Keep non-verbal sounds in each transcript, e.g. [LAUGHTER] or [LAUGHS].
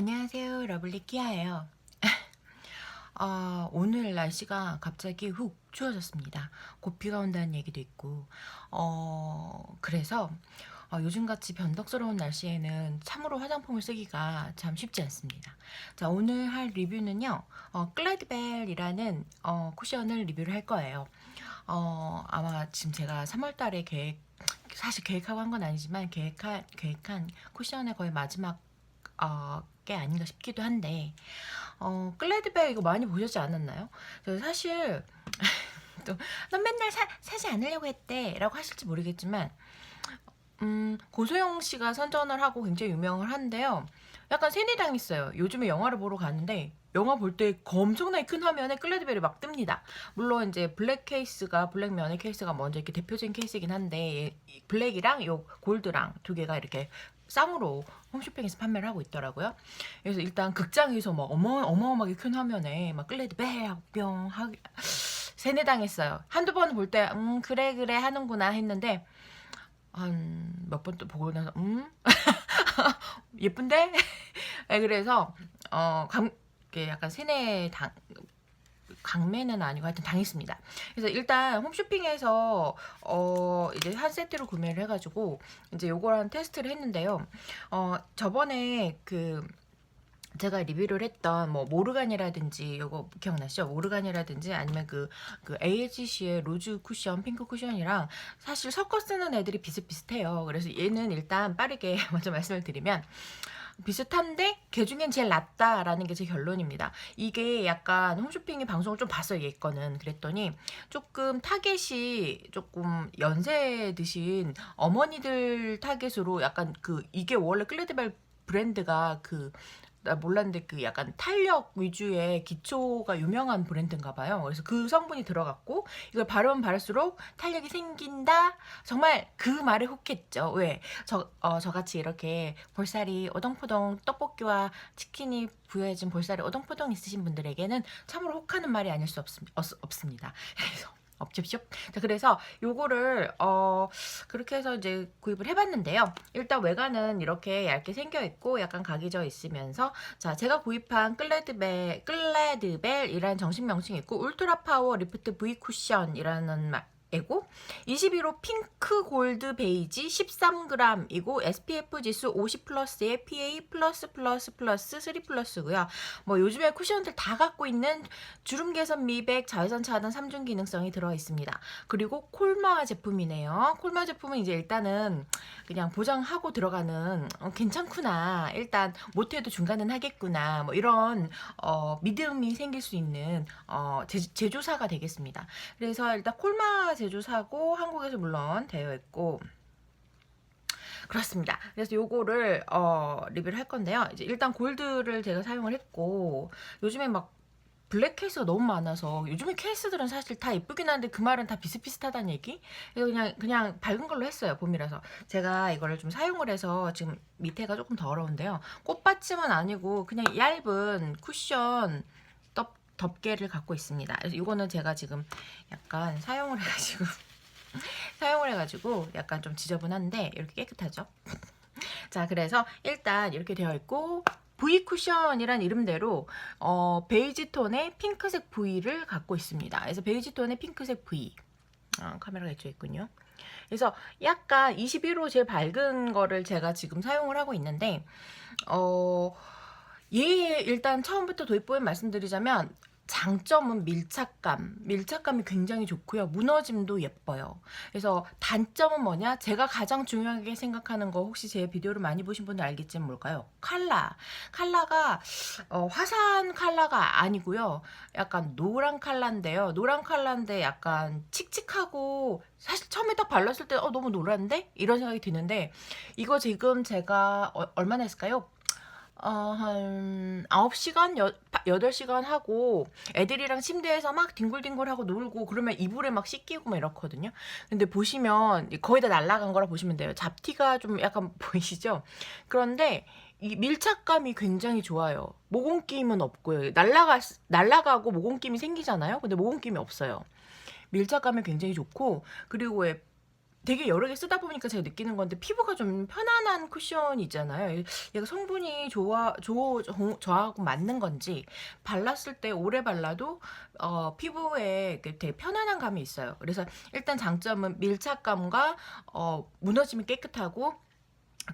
안녕하세요. 러블리 키아예요. [LAUGHS] 어, 오늘 날씨가 갑자기 훅 추워졌습니다. 곧 비가 온다는 얘기도 있고, 어, 그래서 어, 요즘같이 변덕스러운 날씨에는 참으로 화장품을 쓰기가 참 쉽지 않습니다. 자, 오늘 할 리뷰는요, 어, 클레드벨이라는 어, 쿠션을 리뷰를 할 거예요. 어, 아마 지금 제가 3월 달에 계획, 사실 계획하고 한 건 아니지만 계획한, 계획한 쿠션의 거의 마지막 어, 게 아닌가 싶기도 한데 어, 클레드벨 이거 많이 보셨지 않았나요? 저 사실 [LAUGHS] 또 넌 맨날 사, 사지 않으려고 했대 라고 하실지 모르겠지만 음, 고소영 씨가 선전을 하고 굉장히 유명을 한데요. 약간 세뇌당했어요. 요즘에 영화를 보러 가는데 영화 볼 때 엄청나게 큰 화면에 클레드벨이 막 뜹니다. 물론 이제 블랙 케이스가 블랙 면의 케이스가 먼저 이렇게 대표적인 케이스이긴 한데 이 블랙이랑 요 골드랑 두 개가 이렇게 쌍으로 홈쇼핑에서 판매를 하고 있더라고요. 그래서 일단 극장에서 막 어마, 어마어마하게 큰 화면에 막 클레드벨 하고 뿅 하고 세뇌당했어요. 한두 번 볼 때 음 그래 그래 하는구나 했는데 한 몇 번 또 보고 나서 음 [LAUGHS] 예쁜데 [LAUGHS] 네, 그래서 어 감, 약간 세뇌 당 강매는 아니고 하여튼 당했습니다. 그래서 일단 홈쇼핑에서 어 이제 한 세트로 구매를 해가지고 이제 요거랑 테스트를 했는데요. 어 저번에 그 제가 리뷰를 했던 뭐 모르간이라든지 요거 기억나시죠? 모르간이라든지 아니면 그, 그 AHC의 로즈 쿠션, 핑크 쿠션이랑 사실 섞어 쓰는 애들이 비슷비슷해요. 그래서 얘는 일단 빠르게 [LAUGHS] 먼저 말씀을 드리면 비슷한데 걔 중엔 제일 낫다라는 게 제 결론입니다. 이게 약간 홈쇼핑의 방송을 좀 봤어요. 얘 거는 그랬더니 조금 타겟이 조금 연세 드신 어머니들 타겟으로 약간 그 이게 원래 클레드벨 브랜드가 그나 몰랐는데 그 약간 탄력 위주의 기초가 유명한 브랜드인가 봐요. 그래서 그 성분이 들어갔고 이걸 바르면 바를수록 탄력이 생긴다. 정말 그 말에 혹했죠. 왜? 저, 어, 저같이 이렇게 볼살이 오동포동 떡볶이와 치킨이 부여해진 볼살이 오동포동 있으신 분들에게는 참으로 혹하는 말이 아닐 수 없습, 없, 없습니다. [LAUGHS] 그래서 없죠쇼 자, 그래서 요거를 어 그렇게 해서 이제 구입을 해봤는데요. 일단 외관은 이렇게 얇게 생겨 있고 약간 각이 져 있으면서 자 제가 구입한 클레드벨 클레드벨이라는 정식 명칭이 있고 울트라 파워 리프트 V 쿠션이라는 말. 에고 21호 핑크 골드 베이지 13g이고 SPF 지수 50 플러스에 PA 플러스 플러스 플러스 3 플러스고요. 뭐 요즘에 쿠션들 다 갖고 있는 주름 개선 미백 자외선 차단 3중 기능성이 들어 있습니다. 그리고 콜마 제품이네요. 콜마 제품은 이제 일단은 그냥 보장하고 들어가는 어, 괜찮구나. 일단 못해도 중간은 하겠구나. 뭐 이런 어, 믿음이 생길 수 있는 어, 제, 제조사가 되겠습니다. 그래서 일단 콜마 제조사고 한국에서 물론 있고 그렇습니다. 그래서 요거를 어, 리뷰를 할 건데요. 이제 일단 골드를 제가 사용을 했고 요즘에 막 블랙 케이스가 너무 많아서 요즘에 케이스들은 사실 다 예쁘긴 한데 그 말은 다 비슷비슷하다는 얘기? 그래서 그냥 그냥 밝은 걸로 했어요 봄이라서 제가 이거를 좀 사용을 해서 지금 밑에가 조금 더러운데요 꽃받침은 아니고 그냥 얇은 쿠션 덮, 덮개를 갖고 있습니다 이거는 제가 지금 약간 사용을 해가지고 [LAUGHS] 사용을 해가지고 약간 좀 지저분한데 이렇게 깨끗하죠 [LAUGHS] 자 그래서 일단 이렇게 되어 있고 V 쿠션이란 이름대로 어, 베이지 톤의 핑크색 V를 갖고 있습니다. 그래서 베이지 톤의 핑크색 V. 어, 카메라가 이쪽에 있군요. 그래서 약간 21호 제일 밝은 거를 제가 지금 사용을 하고 있는데 어, 얘 일단 처음부터 도입부에 말씀드리자면 장점은 밀착감. 밀착감이 굉장히 좋고요. 무너짐도 예뻐요. 그래서 단점은 뭐냐? 제가 가장 중요하게 생각하는 거 혹시 제 비디오를 많이 보신 분들 알겠지만 뭘까요? 칼라. 칼라가 어, 화산 칼라가 아니고요. 약간 노란 칼라인데요. 노란 칼라인데 약간 칙칙하고 사실 처음에 딱 발랐을 때 어, 너무 노란데? 이런 생각이 드는데 이거 지금 제가 어, 얼마나 했을까요? 어, 한 9시간, 여, 8시간 하고 애들이랑 침대에서 막 뒹굴뒹굴하고 놀고 그러면 이불에 막 씻기고 막 이렇거든요. 근데 보시면 거의 다 날라간 거라 보시면 돼요. 잡티가 좀 약간 [LAUGHS] 보이시죠? 그런데 이 밀착감이 굉장히 좋아요. 모공낌은 없고요. 날라가, 날라가고 모공낌이 생기잖아요. 근데 모공낌이 없어요. 밀착감이 굉장히 좋고, 그리고 왜 되게 여러 개 쓰다 보니까 제가 느끼는 건데 피부가 좀 편안한 쿠션이 있잖아요. 얘가 성분이 좋아 조, 저- 저하고 맞는 건지 발랐을 때 오래 발라도 어, 피부에 되게 편안한 감이 있어요. 그래서 일단 장점은 밀착감과 어, 무너짐이 깨끗하고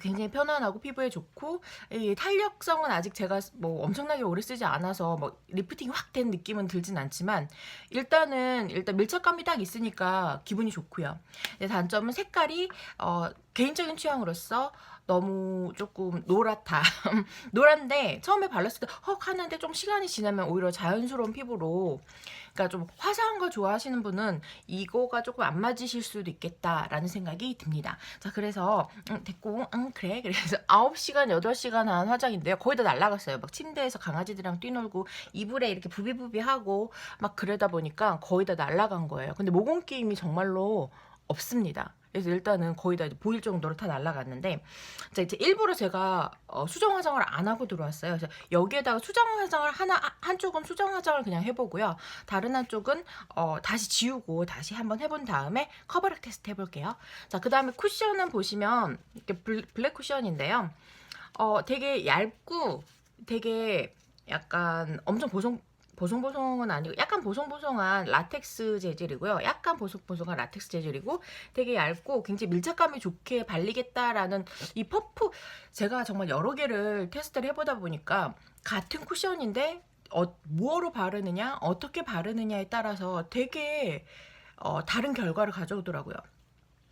굉장히 편안하고 피부에 좋고 이 탄력성은 아직 제가 뭐 엄청나게 오래 쓰지 않아서 뭐 리프팅이 확 된 느낌은 들진 않지만 일단은 일단 밀착감이 딱 있으니까 기분이 좋고요. 근데 단점은 색깔이 어 개인적인 취향으로서 너무 조금 노랗다. [LAUGHS] 노란데 처음에 발랐을 때 헉 하는데 좀 시간이 지나면 오히려 자연스러운 피부로 그러니까 좀 화사한 거 좋아하시는 분은 이거가 조금 안 맞으실 수도 있겠다라는 생각이 듭니다. 자, 그래서 응, 됐고, 응, 그래. 그래서 [LAUGHS] 9시간, 8시간 한 화장인데요. 거의 다 날라갔어요. 막 침대에서 강아지들이랑 뛰놀고 이불에 이렇게 부비부비하고 막 그러다 보니까 거의 다 날라간 거예요. 근데 모공 게임이 정말로 없습니다. 그래서 일단은 거의 다 보일 정도로 다 날라갔는데 자 이제 일부러 제가 어, 수정 화장을 안 하고 들어왔어요. 그래서 여기에다가 수정 화장을 하나 아, 한쪽은 수정 화장을 그냥 해보고요. 다른 한쪽은 어, 다시 지우고 다시 한번 해본 다음에 커버력 테스트 해볼게요. 자 그 다음에 쿠션은 보시면 이렇게 블, 블랙 쿠션인데요. 어 되게 얇고 되게 약간 엄청 보송 보송보송은 아니고 약간 보송보송한 라텍스 재질이고요. 약간 보송보송한 라텍스 재질이고 되게 얇고 굉장히 밀착감이 좋게 발리겠다라는 이 퍼프 제가 정말 여러 개를 테스트를 해보다 보니까 같은 쿠션인데 어, 무엇으로 바르느냐 어떻게 바르느냐에 따라서 되게 어, 다른 결과를 가져오더라고요.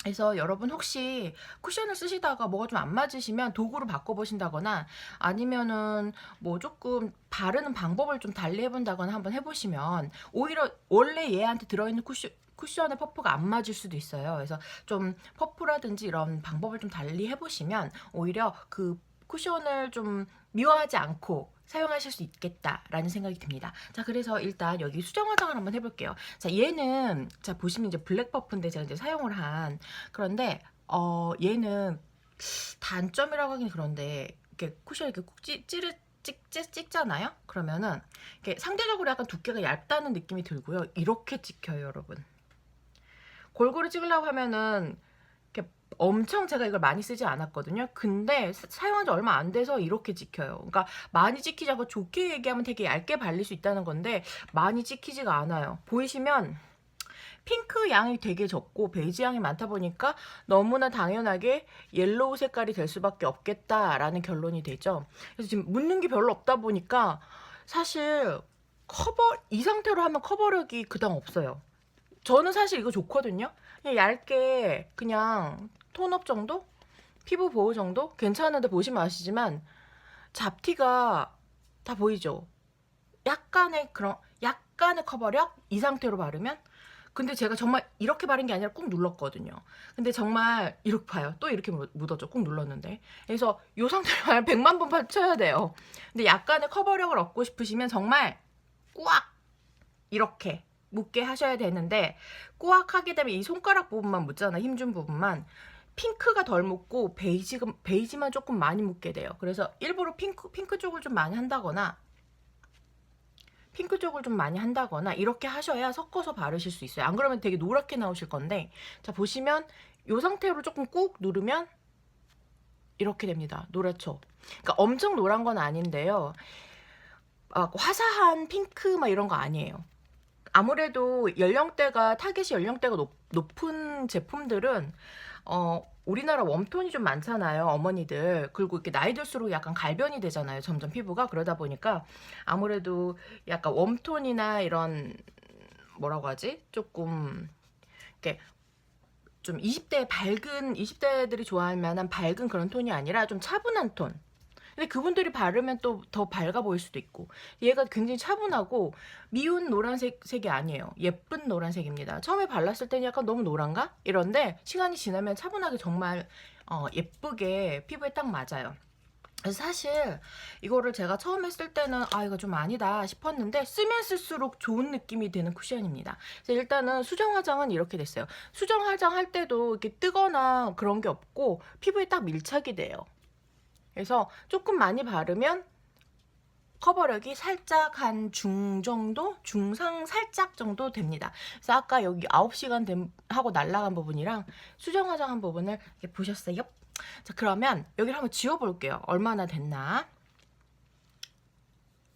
그래서 여러분 혹시 쿠션을 쓰시다가 뭐가 좀 안 맞으시면 도구로 바꿔보신다거나 아니면은 뭐 조금 바르는 방법을 좀 달리 해본다거나 한번 해보시면 오히려 원래 얘한테 들어있는 쿠션 쿠션의 퍼프가 안 맞을 수도 있어요. 그래서 좀 퍼프라든지 이런 방법을 좀 달리 해보시면 오히려 그 쿠션을 좀 미워하지 않고 사용하실 수 있겠다라는 생각이 듭니다. 자, 그래서 일단 여기 수정 화장을 한번 해볼게요. 자, 얘는 자 보시면 이제 블랙 퍼프인데 제가 이제 사용을 한 그런데 어 얘는 단점이라고 하긴 그런데 이렇게 쿠션 이렇게 꾹 찌, 찌르 찍, 찍, 찍잖아요. 그러면은 이렇게 상대적으로 약간 두께가 얇다는 느낌이 들고요. 이렇게 찍혀요, 여러분. 골고루 찍으려고 하면은 엄청 제가 이걸 많이 쓰지 않았거든요. 근데 사- 사용한 지 얼마 안 돼서 이렇게 찍혀요. 그러니까 많이 찍히지 않고 좋게 얘기하면 되게 얇게 발릴 수 있다는 건데 많이 찍히지가 않아요. 보이시면 핑크 양이 되게 적고 베이지 양이 많다 보니까 너무나 당연하게 옐로우 색깔이 될 수밖에 없겠다라는 결론이 되죠. 그래서 지금 묻는 게 별로 없다 보니까 사실 커버 이 상태로 하면 커버력이 그다음 없어요. 저는 사실 이거 좋거든요. 그냥 얇게 그냥 톤업 정도? 피부 보호 정도? 괜찮은데 보시면 아시지만 잡티가 다 보이죠? 약간의 그런 약간의 커버력 이 상태로 바르면 근데 제가 정말 이렇게 바른 게 아니라 꾹 눌렀거든요. 근데 정말 이렇게 봐요. 또 이렇게 묻- 묻었죠. 꾹 눌렀는데. 그래서 이 상태로 한 100만 번 받쳐야 돼요. 근데 약간의 커버력을 얻고 싶으시면 정말 꽉 이렇게 묻게 하셔야 되는데 꽉 하게 되면 이 손가락 부분만 묻잖아. 힘 준 부분만. 핑크가 덜 묻고 베이지, 베이지만 조금 많이 묻게 돼요. 그래서 일부러 핑크, 핑크 쪽을 좀 많이 한다거나 핑크 쪽을 좀 많이 한다거나 이렇게 하셔야 섞어서 바르실 수 있어요. 안 그러면 되게 노랗게 나오실 건데 자 보시면 이 상태로 조금 꾹 누르면 이렇게 됩니다. 노랗죠? 그러니까 엄청 노란 건 아닌데요. 아, 화사한 핑크 막 이런 거 아니에요. 아무래도 연령대가 타겟이 연령대가 높, 높은 제품들은 어 우리나라 웜톤이 좀 많잖아요 어머니들. 그리고 이렇게 나이 들수록 약간 갈변이 되잖아요 점점 피부가. 그러다 보니까 아무래도 약간 웜톤이나 이런 뭐라고 하지? 조금 이렇게 좀 20대 밝은 20대들이 좋아할 만한 밝은 그런 톤이 아니라 좀 차분한 톤 근데 그분들이 바르면 또 더 밝아 보일 수도 있고 얘가 굉장히 차분하고 미운 노란색 색이 아니에요 예쁜 노란색입니다 처음에 발랐을 때는 약간 너무 노란가 이런데 시간이 지나면 차분하게 정말 어, 예쁘게 피부에 딱 맞아요 그래서 사실 이거를 제가 처음에 쓸 때는 아 이거 좀 아니다 싶었는데 쓰면 쓸수록 좋은 느낌이 드는 쿠션입니다. 그래서 일단은 수정 화장은 이렇게 됐어요. 수정 화장 할 때도 이렇게 뜨거나 그런 게 없고 피부에 딱 밀착이 돼요. 그래서 조금 많이 바르면 커버력이 살짝 한 중 정도? 중상 살짝 정도 됩니다. 그래서 아까 여기 9시간 된, 하고 날라간 부분이랑 수정 화장한 부분을 이렇게 보셨어요? 자, 그러면 여기를 한번 지워볼게요. 얼마나 됐나?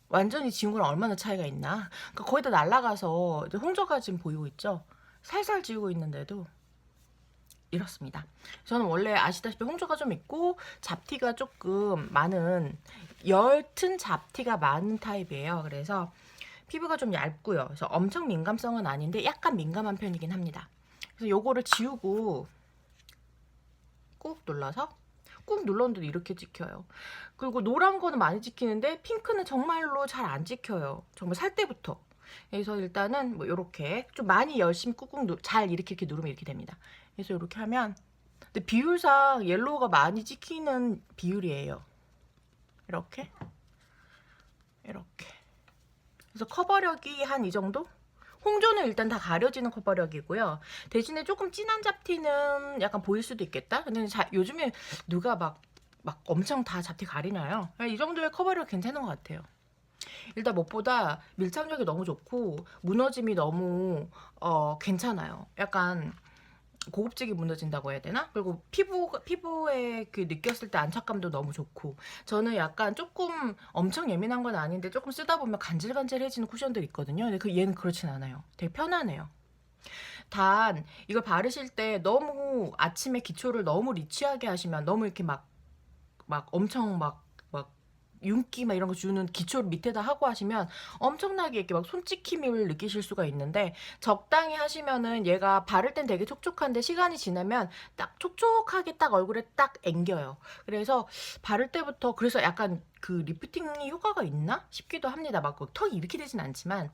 완전히 지운 거랑 얼마나 차이가 있나? 그러니까 거의 다 날라가서 홍조가 지금 보이고 있죠? 살살 지우고 있는데도 이렇습니다. 저는 원래 아시다시피 홍조가 좀 있고 잡티가 조금 많은 엷은 잡티가 많은 타입이에요. 그래서 피부가 좀 얇고요. 그래서 엄청 민감성은 아닌데 약간 민감한 편이긴 합니다. 그래서 요거를 지우고 꾹 눌러서 꾹 눌렀는데도 이렇게 찍혀요. 그리고 노란 거는 많이 찍히는데 핑크는 정말로 잘 안 찍혀요. 정말 살 때부터. 그래서 일단은 뭐 이렇게 좀 많이 열심히 꾹꾹 누, 잘 이렇게 이렇게 누르면 이렇게 됩니다. 그래서 이렇게 하면 근데 비율상 옐로우가 많이 찍히는 비율이에요. 이렇게 이렇게. 그래서 커버력이 한 이 정도? 홍조는 일단 다 가려지는 커버력이고요. 대신에 조금 진한 잡티는 약간 보일 수도 있겠다. 근데 자, 요즘에 누가 막, 막 엄청 다 잡티 가리나요? 이 정도의 커버력 괜찮은 것 같아요. 일단 무엇보다 밀착력이 너무 좋고 무너짐이 너무 어, 괜찮아요. 약간 고급지게 무너진다고 해야 되나? 그리고 피부 피부에 그 느꼈을 때 안착감도 너무 좋고 저는 약간 조금 엄청 예민한 건 아닌데 조금 쓰다 보면 간질간질해지는 쿠션들 있거든요. 근데 그 얘는 그렇진 않아요. 되게 편하네요. 단 이걸 바르실 때 너무 아침에 기초를 너무 리치하게 하시면 너무 이렇게 막 막 엄청 막막 윤기 막 이런 거 주는 기초를 밑에다 하고 하시면 엄청나게 이렇게 막 손찍힘을 느끼실 수가 있는데 적당히 하시면은 얘가 바를 땐 되게 촉촉한데 시간이 지나면 딱 촉촉하게 딱 얼굴에 딱 앵겨요. 그래서 바를 때부터 그래서 약간 그 리프팅이 효과가 있나 싶기도 합니다. 막그 턱이 이렇게 되진 않지만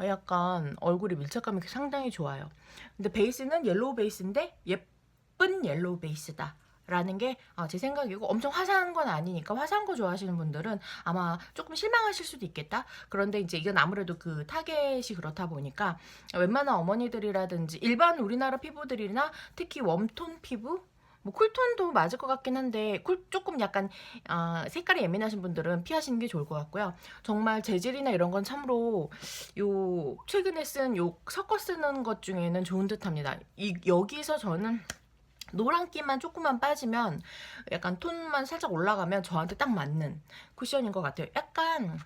어, 약간 얼굴에 밀착감이 상당히 좋아요. 근데 베이스는 옐로우 베이스인데 예쁜 옐로우 베이스다. 라는 게 제 생각이고 엄청 화사한 건 아니니까 화사한 거 좋아하시는 분들은 아마 조금 실망하실 수도 있겠다. 그런데 이제 이건 아무래도 그 타겟이 그렇다 보니까 웬만한 어머니들이라든지 일반 우리나라 피부들이나 특히 웜톤 피부 뭐 쿨톤도 맞을 것 같긴 한데 쿨 조금 약간 아, 색깔이 예민하신 분들은 피하시는 게 좋을 것 같고요. 정말 재질이나 이런 건 참으로 요 최근에 쓴 요 섞어 쓰는 것 중에는 좋은 듯합니다. 이 여기서 저는 노란기만 조금만 빠지면 약간 톤만 살짝 올라가면 저한테 딱 맞는 쿠션인 것 같아요. 약간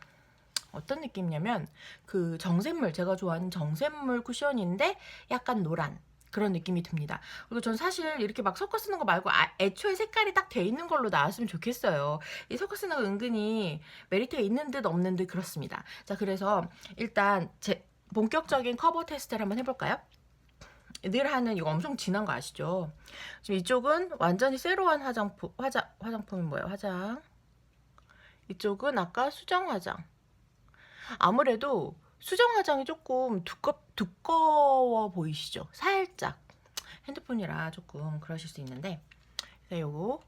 어떤 느낌이냐면 그 정샘물 제가 좋아하는 정샘물 쿠션인데 약간 노란 그런 느낌이 듭니다. 그리고 전 사실 이렇게 막 섞어 쓰는 거 말고 아, 애초에 색깔이 딱 돼 있는 걸로 나왔으면 좋겠어요. 이 섞어 쓰는 거 은근히 메리트가 있는 듯 없는 듯 그렇습니다. 자 그래서 일단 제 본격적인 커버 테스트를 한번 해볼까요? 늘 하는 이거 엄청 진한 거 아시죠? 지금 이쪽은 완전히 세로한 화장품, 화장, 화장품이 뭐예요? 화장. 이쪽은 아까 수정 화장. 아무래도 수정 화장이 조금 두꺼, 두꺼워 보이시죠? 살짝. 핸드폰이라 조금 그러실 수 있는데. 그래서 요거.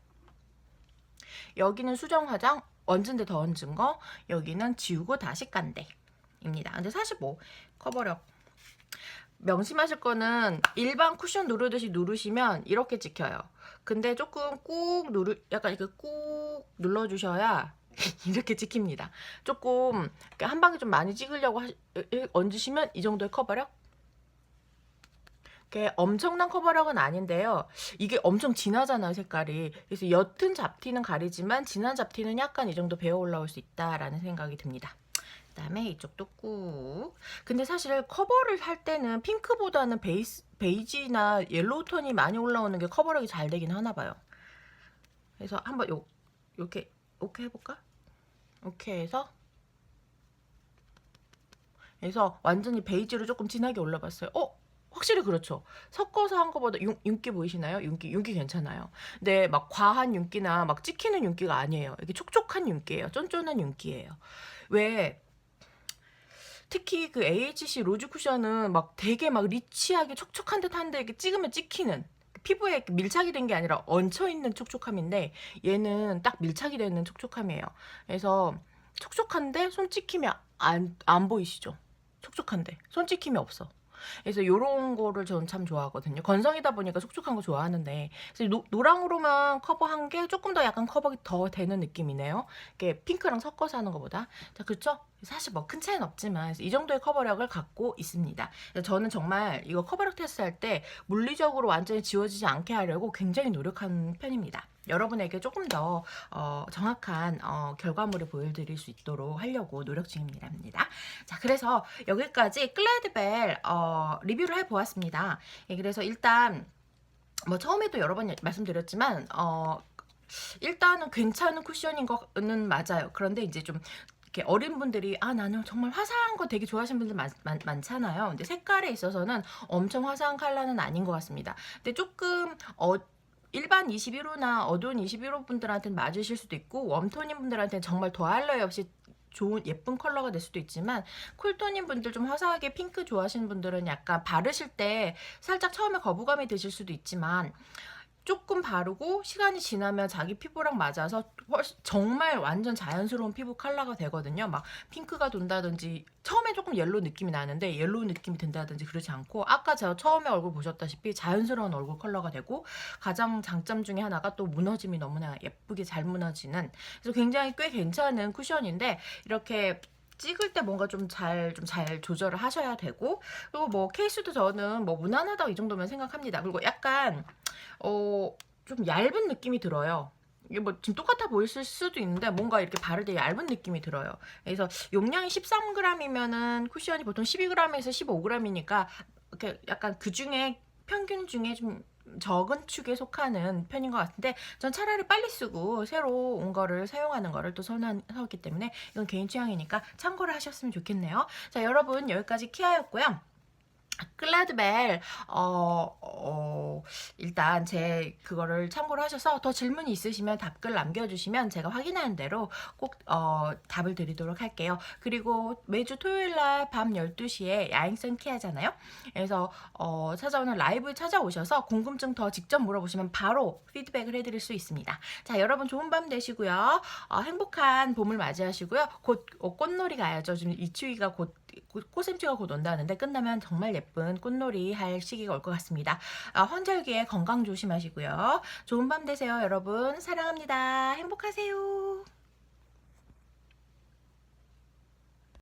여기는 수정 화장, 얹은 데 더 얹은 거. 여기는 지우고 다시 깐데. 입니다. 근데 사실 뭐, 커버력. 명심하실 거는 일반 쿠션 누르듯이 누르시면 이렇게 찍혀요. 근데 조금 꾹 누르, 약간 이렇게 꾹 눌러주셔야 [LAUGHS] 이렇게 찍힙니다. 조금 한 방에 좀 많이 찍으려고 하시, 얹으시면 이 정도의 커버력? 이게 엄청난 커버력은 아닌데요. 이게 엄청 진하잖아요, 색깔이. 그래서 옅은 잡티는 가리지만 진한 잡티는 약간 이 정도 배어 올라올 수 있다라는 생각이 듭니다. 그다음에 이쪽도 꾹. 근데 사실 커버를 할 때는 핑크보다는 베이스 베이지나 옐로우 톤이 많이 올라오는 게 커버력이 잘 되긴 하나 봐요. 그래서 한번 요 이렇게 이렇게 해볼까? 이렇게 해서 그래서 완전히 베이지로 조금 진하게 올라봤어요. 어? 확실히 그렇죠. 섞어서 한 것보다 윤, 윤기 보이시나요? 윤기, 윤기 괜찮아요. 근데 막 과한 윤기나 막 찍히는 윤기가 아니에요. 이게 촉촉한 윤기예요. 쫀쫀한 윤기예요. 왜 특히 그 AHC 로즈 쿠션은 막 되게 막 리치하게 촉촉한 듯한데 이렇게 찍으면 찍히는 피부에 밀착이 된 게 아니라 얹혀 있는 촉촉함인데 얘는 딱 밀착이 되는 촉촉함이에요. 그래서 촉촉한데 손 찍힘이 안, 안 보이시죠? 촉촉한데 손 찍힘이 없어. 그래서 요런 거를 저는 참 좋아하거든요. 건성이다 보니까 촉촉한 거 좋아하는데 노, 노랑으로만 커버한 게 조금 더 약간 커버가 더 되는 느낌이네요. 이게 핑크랑 섞어서 하는 것보다. 자, 그렇죠? 사실 뭐 큰 차이는 없지만 이 정도의 커버력을 갖고 있습니다. 저는 정말 이거 커버력 테스트 할 때 물리적으로 완전히 지워지지 않게 하려고 굉장히 노력하는 편입니다. 여러분에게 조금 더 어, 정확한 어, 결과물을 보여드릴 수 있도록 하려고 노력 중입니다. 자, 그래서 여기까지 클레드벨 어, 리뷰를 해보았습니다. 예, 그래서 일단 뭐 처음에도 여러 번 말씀드렸지만 어, 일단은 괜찮은 쿠션인 거는 맞아요. 그런데 이제 좀 이렇게 어린 분들이 아 나는 정말 화사한 거 되게 좋아하시는 분들 많, 많, 많잖아요. 근데 색깔에 있어서는 엄청 화사한 컬러는 아닌 것 같습니다. 근데 조금 어 일반 21호나 어두운 21호 분들한테는 맞으실 수도 있고 웜톤인 분들한테는 정말 더할 나위 없이 좋은 예쁜 컬러가 될 수도 있지만 쿨톤인 분들 좀 화사하게 핑크 좋아하시는 분들은 약간 바르실 때 살짝 처음에 거부감이 드실 수도 있지만 조금 바르고 시간이 지나면 자기 피부랑 맞아서 정말 완전 자연스러운 피부 컬러가 되거든요. 막 핑크가 돈다든지 처음에 조금 옐로우 느낌이 나는데 옐로우 느낌이 든다든지 그러지 않고 아까 제가 처음에 얼굴 보셨다시피 자연스러운 얼굴 컬러가 되고 가장 장점 중에 하나가 또 무너짐이 너무나 예쁘게 잘 무너지는 그래서 굉장히 꽤 괜찮은 쿠션인데 이렇게 찍을 때 뭔가 좀 잘 좀 잘 조절을 하셔야 되고 그리고 뭐 케이스도 저는 뭐 무난하다 이 정도면 생각합니다. 그리고 약간 어 좀 얇은 느낌이 들어요. 이게 뭐 지금 똑같아 보일 수도 있는데 뭔가 이렇게 바를 때 얇은 느낌이 들어요. 그래서 용량이 13g이면은 쿠션이 보통 12g에서 15g이니까 이렇게 약간 그 중에 평균 중에 좀 적은 축에 속하는 편인 것 같은데 전 차라리 빨리 쓰고 새로 온 거를 사용하는 거를 또 선호하기 때문에 이건 개인 취향이니까 참고를 하셨으면 좋겠네요. 자 여러분 여기까지 키아였고요. 클라드벨 어, 어, 일단 제 그거를 참고를 하셔서 더 질문이 있으시면 답글 남겨주시면 제가 확인하는 대로 꼭 어, 답을 드리도록 할게요. 그리고 매주 토요일 날 밤 12시에 야행성 키하잖아요. 그래서 어, 찾아오는 라이브에 찾아오셔서 궁금증 더 직접 물어보시면 바로 피드백을 해드릴 수 있습니다. 자 여러분 좋은 밤 되시고요. 어, 행복한 봄을 맞이하시고요. 곧 어, 꽃놀이 가야죠. 지금 이 추위가 곧 꽃- 꽃샘추가 곧 온다는데 끝나면 정말 예쁜 꽃놀이 할 시기가 올 것 같습니다. 아, 환절기에 건강 조심하시고요. 좋은 밤 되세요, 여러분. 사랑합니다. 행복하세요.